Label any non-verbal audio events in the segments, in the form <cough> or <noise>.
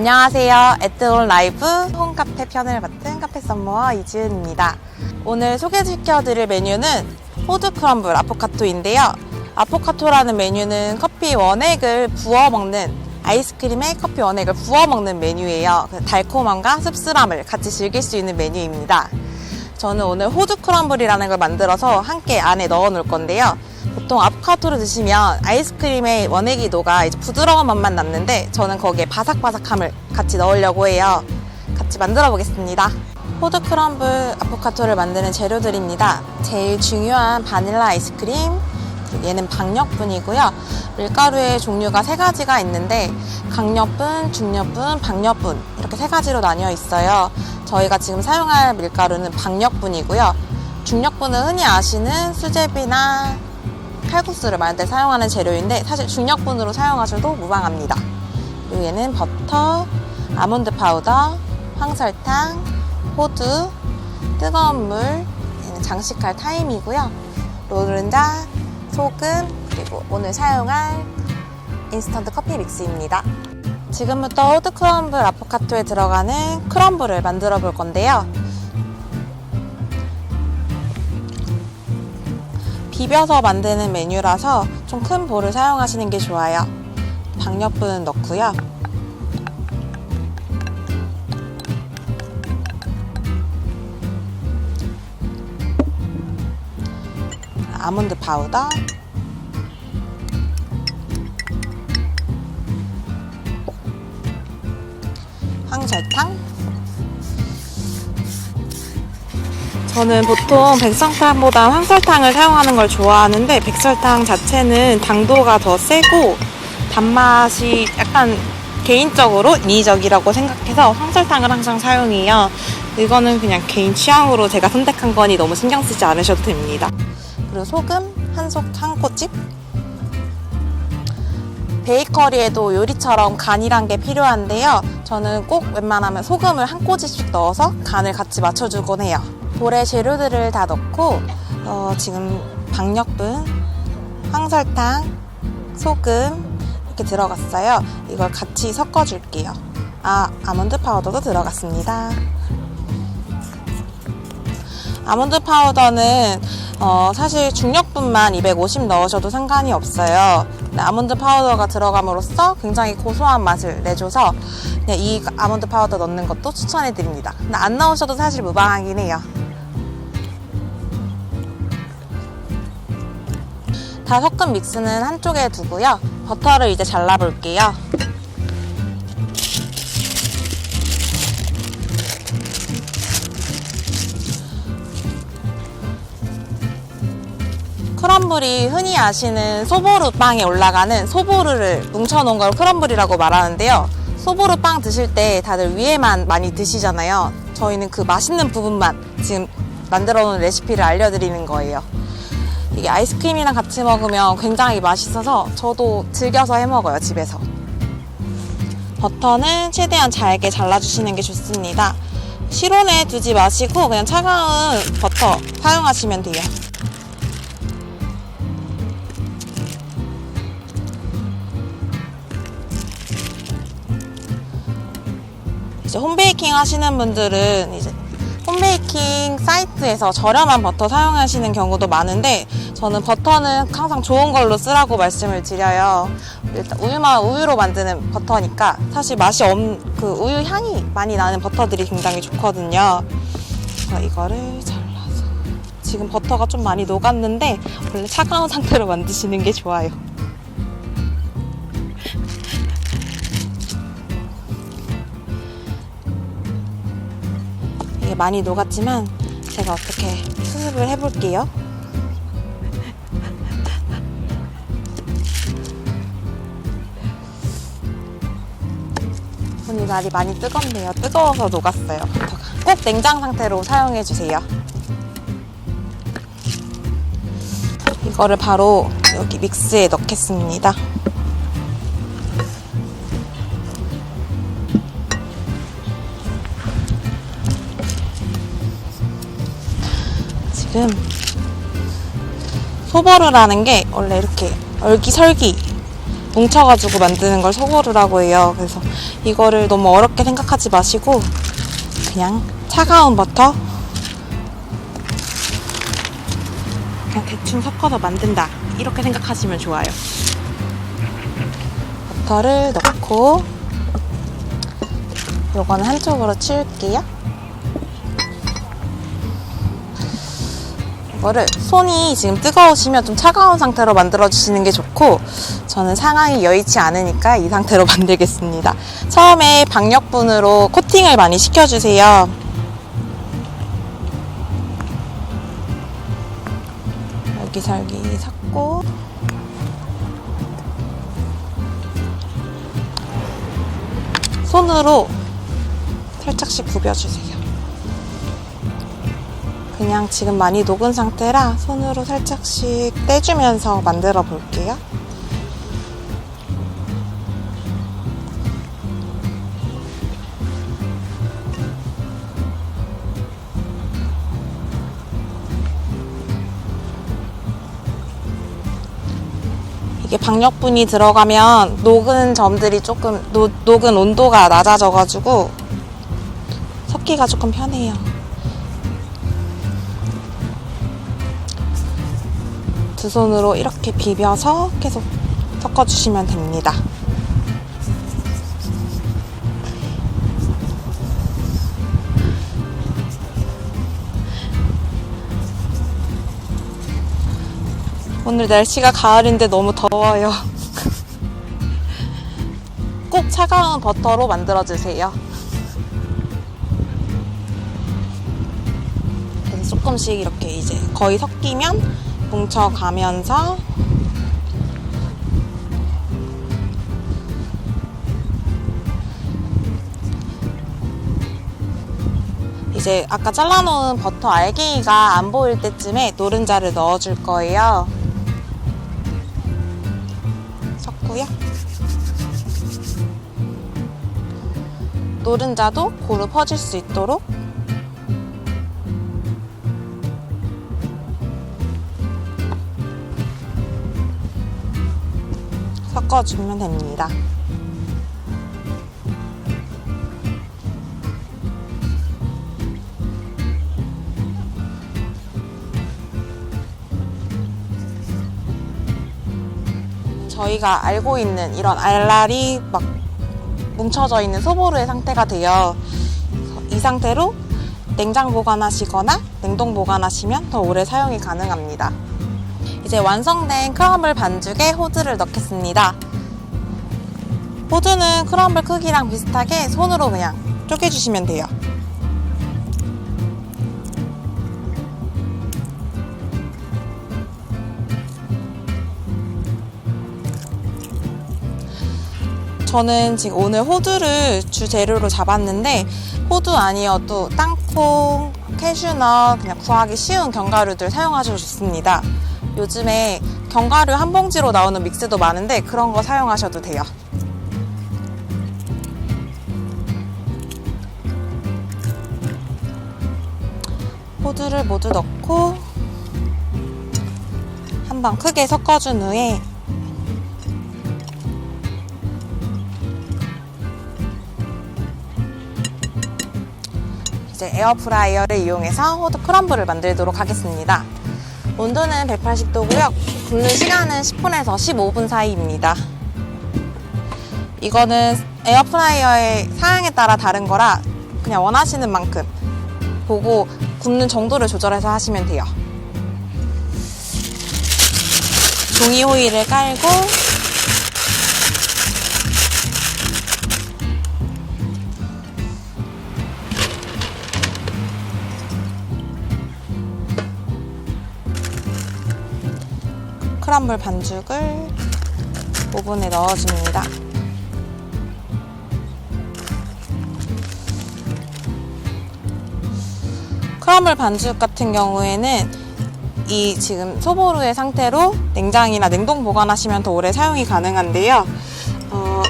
안녕하세요. 에뜨온 라이브 홈카페 편을 맡은 카페 썸머와 이지은입니다. 오늘 소개시켜드릴 메뉴는 호두 크럼블 아포카토인데요. 아포카토라는 메뉴는 커피 원액을 부어 먹는 아이스크림에 커피 원액을 부어 먹는 메뉴예요. 그 달콤함과 씁쓸함을 같이 즐길 수 있는 메뉴입니다. 저는 오늘 호두 크럼블이라는 걸 만들어서 함께 안에 넣어 놓을 건데요. 보통 아보카도를 드시면 아이스크림의 원액이 녹아 이제 부드러운 맛만 남는데 저는 거기에 바삭바삭함을 같이 넣으려고 해요. 같이 만들어 보겠습니다. 호두 크럼블 아보카도를 만드는 재료들입니다. 제일 중요한 바닐라 아이스크림, 얘는 박력분이고요. 밀가루의 종류가 세 가지가 있는데 강력분, 중력분, 박력분 이렇게 세 가지로 나뉘어 있어요. 저희가 지금 사용할 밀가루는 박력분이고요. 중력분은 흔히 아시는 수제비나 칼국수를 만들 때 사용하는 재료인데 사실 중력분으로 사용하셔도 무방합니다. 그리고 얘는 버터, 아몬드 파우더, 황설탕, 호두, 뜨거운 물, 얘는 장식할 타임이고요. 노른자, 소금, 그리고 오늘 사용할 인스턴트 커피 믹스입니다. 지금부터 호두 크럼블 아포카토에 들어가는 크럼블을 만들어 볼 건데요. 비벼서 만드는 메뉴라서 좀 큰 볼을 사용하시는 게 좋아요. 박력분은 넣고요. 아몬드 파우더, 황설탕. 저는 보통 백설탕보다 황설탕을 사용하는 걸 좋아하는데 백설탕 자체는 당도가 더 세고 단맛이 약간 개인적으로 인위적이라고 생각해서 황설탕을 항상 사용해요. 이거는 그냥 개인 취향으로 제가 선택한 거니 너무 신경 쓰지 않으셔도 됩니다. 그리고 소금 한속 한 꼬집. 베이커리에도 요리처럼 간이란 게 필요한데요. 저는 꼭 웬만하면 소금을 한 꼬집씩 넣어서 간을 같이 맞춰주곤 해요. 볼에 재료들을 다 넣고 어, 지금 박력분, 황설탕, 소금 이렇게 들어갔어요. 이걸 같이 섞어줄게요. 아, 아몬드 파우더도 들어갔습니다. 아몬드 파우더는 어, 사실 중력분만 250 넣으셔도 상관이 없어요. 아몬드 파우더가 들어감으로써 굉장히 고소한 맛을 내줘서 이 아몬드 파우더 넣는 것도 추천해 드립니다. 근데 안 넣으셔도 사실 무방하긴 해요. 다 섞은 믹스는 한쪽에 두고요. 버터를 이제 잘라볼게요. 크럼블이 흔히 아시는 소보루 빵에 올라가는 소보루를 뭉쳐놓은 걸 크럼블이라고 말하는데요. 소보루 빵 드실 때 다들 위에만 많이 드시잖아요. 저희는 그 맛있는 부분만 지금 만들어 놓은 레시피를 알려드리는 거예요. 이게 아이스크림이랑 같이 먹으면 굉장히 맛있어서 저도 즐겨서 해 먹어요, 집에서. 버터는 최대한 잘게 잘라주시는 게 좋습니다. 실온에 두지 마시고 그냥 차가운 버터 사용하시면 돼요. 이제 홈베이킹 하시는 분들은 이제 홈베이킹 사이트에서 저렴한 버터 사용하시는 경우도 많은데 저는 버터는 항상 좋은 걸로 쓰라고 말씀을 드려요. 일단 우유만 우유로 만드는 버터니까 사실 맛이 없, 그 우유 향이 많이 나는 버터들이 굉장히 좋거든요. 그래서 이거를 잘라서 지금 버터가 좀 많이 녹았는데 원래 차가운 <laughs> 상태로 만드시는 게 좋아요. 많이 녹았지만 제가 어떻게 수습을 해볼게요. <laughs> 손이 날이 많이 뜨겁네요. 뜨거워서 녹았어요. 꼭 냉장 상태로 사용해 주세요. 이거를 바로 여기 믹스에 넣겠습니다. 지금 소보루라는 게 원래 이렇게 얼기설기 뭉쳐가지고 만드는 걸 소보루라고 해요. 그래서 이거를 너무 어렵게 생각하지 마시고 그냥 차가운 버터 그냥 대충 섞어서 만든다 이렇게 생각하시면 좋아요. 버터를 넣고 요거는 한쪽으로 치울게요. 이거를 손이 지금 뜨거우시면 좀 차가운 상태로 만들어 주시는 게 좋고 저는 상황이 여의치 않으니까 이 상태로 <laughs> 만들겠습니다. 처음에 박력분으로 코팅을 많이 시켜주세요. 살기살기 삭고 손으로 살짝씩 굽여주세요. 그냥 지금 많이 녹은 상태라 손으로 살짝씩 떼주면서 만들어 볼게요. 이게 박력분이 들어가면 녹은 점들이 조금 노- 녹은 온도가 낮아져가지고 섞기가 조금 편해요. 두 손으로 이렇게 비벼서 계속 섞어주시면 됩니다. 오늘 날씨가 가을인데 너무 더워요. <laughs> 꼭 차가운 버터로 만들어주세요. 조금씩 이렇게 이제 거의 섞이면 뭉쳐가면서 이제 아까 잘라놓은 버터 알갱이가 안 보일 때쯤에 노른자를 넣어줄 거예요. 섞고요. 노른자도 고루 퍼질 수 있도록 섞어주면 됩니다. 저희가 알고 있는 이런 알알이 막 뭉쳐져 있는 소보루의 상태가. 그래서 이 상태로 냉장 보관하시거나 냉동 보관하시면 더 오래 사용이 가능합니다. 이제 완성된 크럼블 반죽에 호두를 넣겠습니다. 호두는 크럼블 크기랑 비슷하게 손으로 그냥 쪼개주시면 돼요. 저는 지금 오늘 호두를 주재료로 잡았는데 호두 아니어도 땅콩, 캐슈넛 그냥 구하기 쉬운 견과류들 사용하셔도 좋습니다. 요즘에 견과류 한 봉지로 나오는 믹스도 많은데 그런 거 사용하셔도 돼요. 호두를 모두 넣고 한번 크게 섞어준 후에 이제 에어프라이어를 이용해서 호두 크럼블을 만들도록 하겠습니다. 온도는 180도고요. 굽는 시간은 10분에서 15분 사이입니다. 이거는 에어프라이어의 사양에 따라 다른 거라 그냥 원하시는 만큼 보고 굽는 정도를 조절해서 하시면 돼요. 종이 호일을 깔고 크럼블 반죽을 오븐에 넣어줍니다. 크럼블 반죽 같은 경우에는 이 지금 소보루의 상태로 냉장이나 냉동 보관하시면 더 오래 사용이 가능한데요. 어,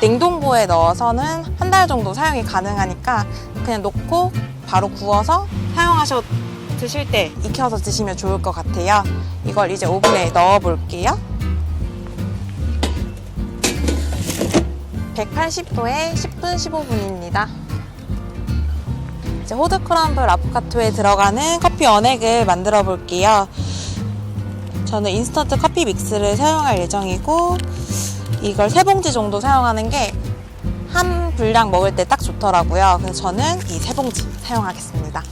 냉동고에 넣어서는 한 달 정도 사용이 가능하니까 그냥 놓고 바로 구워서 사용하셔 드실 때 익혀서 드시면 좋을 것 같아요. 이걸 이제 오븐에 넣어 볼게요. 180도에 10분 15분입니다. 이제 호드 크럼블 아포카토에 들어가는 커피 원액을 만들어 볼게요. 저는 인스턴트 커피 믹스를 사용할 예정이고 이걸 세 봉지 정도 사용하는 게 한 분량 먹을 때 딱 좋더라고요. 그래서 저는 이 세 봉지 사용하겠습니다.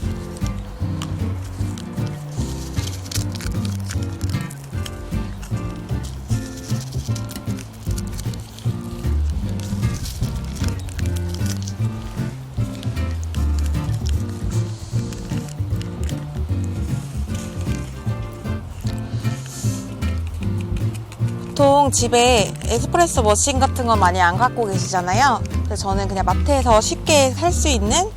집에 에스프레소 머신 같은 거 많이 안 갖고 계시잖아요. 그래서 저는 그냥 마트에서 쉽게 살 수 있는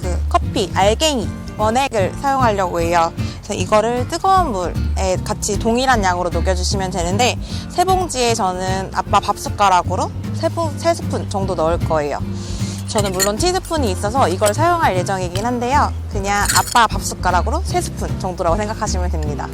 그 커피 알갱이 원액을 사용하려고 해요. 그래서 이거를 뜨거운 물에 같이 동일한 양으로 녹여주시면 되는데 세 봉지에 저는 아빠 밥 숟가락으로 세, 부, 세 스푼 정도 넣을 거예요. 저는 물론 티스푼이 있어서 이걸 사용할 예정이긴 한데요. 그냥 아빠 밥 숟가락으로 세 스푼 정도라고 생각하시면 됩니다.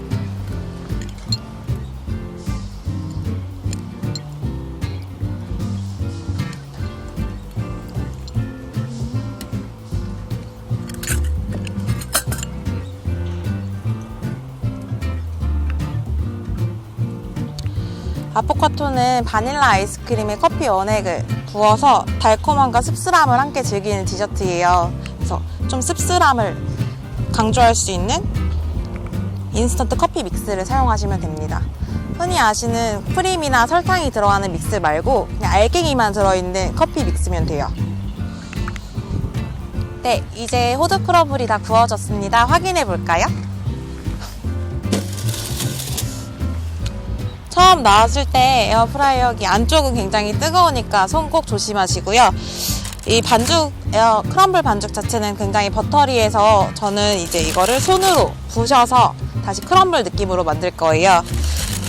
아포카토는 바닐라 아이스크림에 커피 원액을 부어서 달콤함과 씁쓸함을 함께 즐기는 디저트예요. 그래서 좀 씁쓸함을 강조할 수 있는 인스턴트 커피 믹스를 사용하시면 됩니다. 흔히 아시는 프림이나 설탕이 들어가는 믹스 말고 그냥 알갱이만 들어있는 커피 믹스면 돼요. 네, 이제 호두 크러블이 다 구워졌습니다. 확인해 볼까요? 처음 나왔을 때 에어프라이어기 안쪽은 굉장히 뜨거우니까 손 꼭 조심하시고요. 이 반죽, 에어 크럼블 반죽 자체는 굉장히 버터리해서 저는 이제 이거를 손으로 부셔서 다시 크럼블 느낌으로 만들 거예요.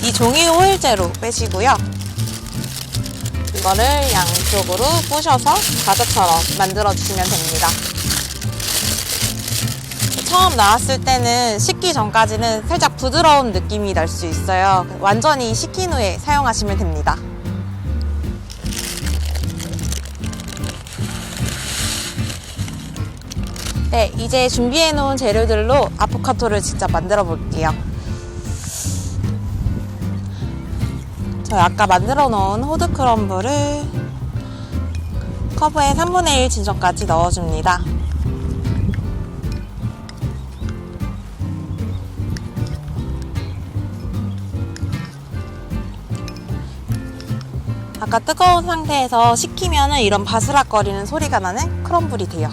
이 종이 호일제로 빼시고요. 이거를 양쪽으로 부셔서 과자처럼 만들어 주시면 됩니다. 처음 나왔을 때는 식기 전까지는 살짝 부드러운 느낌이 날 수 있어요. 완전히 식힌 후에 사용하시면 됩니다. 네, 이제 준비해 놓은 재료들로 아포카토를 직접 만들어 볼게요. 저 아까 만들어 놓은 호드 크럼블을 컵에 3분의 1 진정까지 넣어줍니다. 아까 뜨거운 상태에서 식히면 이런 바스락거리는 소리가 나는 크럼블이 돼요.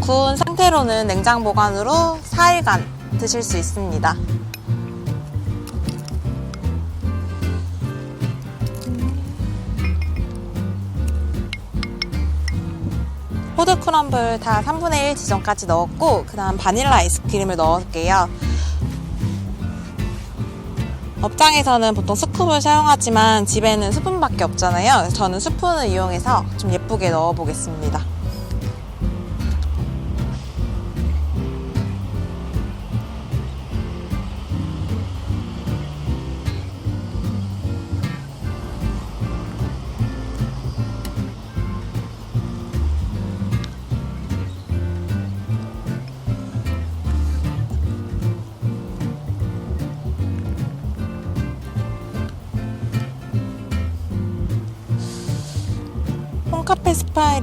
구운 상태로는 냉장 보관으로 4일간 드실 수 있습니다. 호두 크럼블 다 3분의 1 지점까지 넣었고 그 다음 바닐라 아이스크림을 넣을게요. 업장에서는 보통 스쿱을 사용하지만 집에는 스푼밖에 없잖아요. 저는 스푼을 이용해서 좀 예쁘게 넣어 보겠습니다.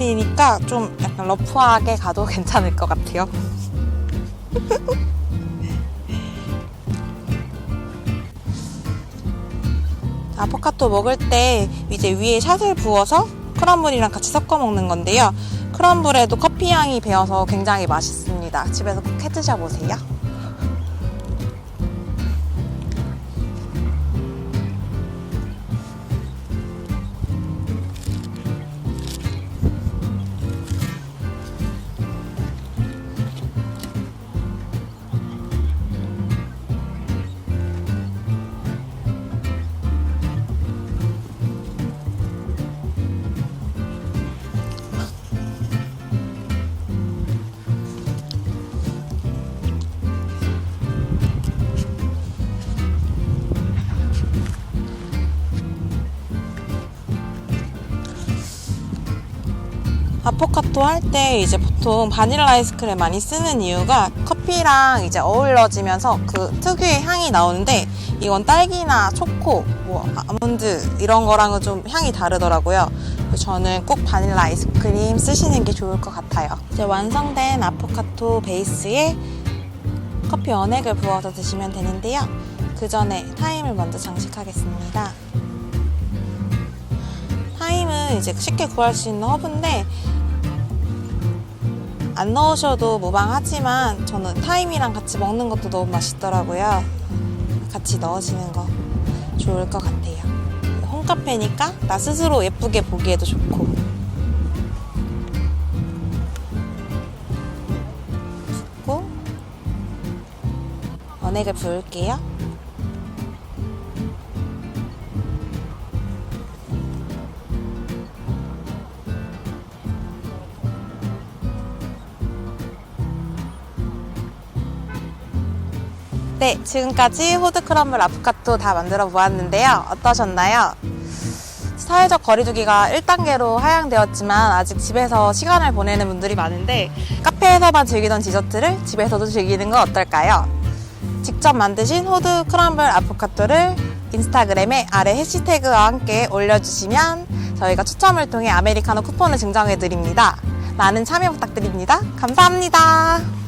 스타일이니까 좀 약간 러프하게 가도 <laughs> 괜찮을 것 같아요. <laughs> 아포카토 먹을 때 이제 위에 샷을 부어서 크럼블이랑 같이 섞어 먹는 건데요. 크럼블에도 커피 향이 배어서 굉장히 맛있습니다. 집에서 꼭 해 드셔보세요. 아포카토 할 때 이제 보통 바닐라 아이스크림 많이 쓰는 이유가 커피랑 이제 어우러지면서 그 특유의 향이 나오는데 이건 딸기나 초코, 뭐 아몬드 이런 거랑은 좀 향이 다르더라고요. 저는 꼭 바닐라 아이스크림 쓰시는 게 좋을 것 같아요. 이제 완성된 아포카토 베이스에 커피 원액을 부어서 드시면 되는데요. 그 전에 타임을 먼저 장식하겠습니다. 타임은 이제 쉽게 구할 수 있는 허브인데 안 넣으셔도 무방하지만 저는 타임이랑 같이 먹는 것도 너무 맛있더라고요. 같이 넣으시는 거 좋을 것 같아요. 홈카페니까 나 스스로 예쁘게 보기에도 좋고. 붓고 원액을 부을게요. 네, 지금까지 호드 크럼블 아포카토 다 만들어 보았는데요. 어떠셨나요? 사회적 거리두기가 1단계로 하향되었지만 아직 집에서 시간을 보내는 분들이 많은데 카페에서만 즐기던 디저트를 집에서도 즐기는 건 어떨까요? 직접 만드신 호드 크럼블 아포카토를 인스타그램에 아래 해시태그와 함께 올려주시면 저희가 추첨을 통해 아메리카노 쿠폰을 증정해 드립니다. 많은 참여 부탁드립니다. 감사합니다.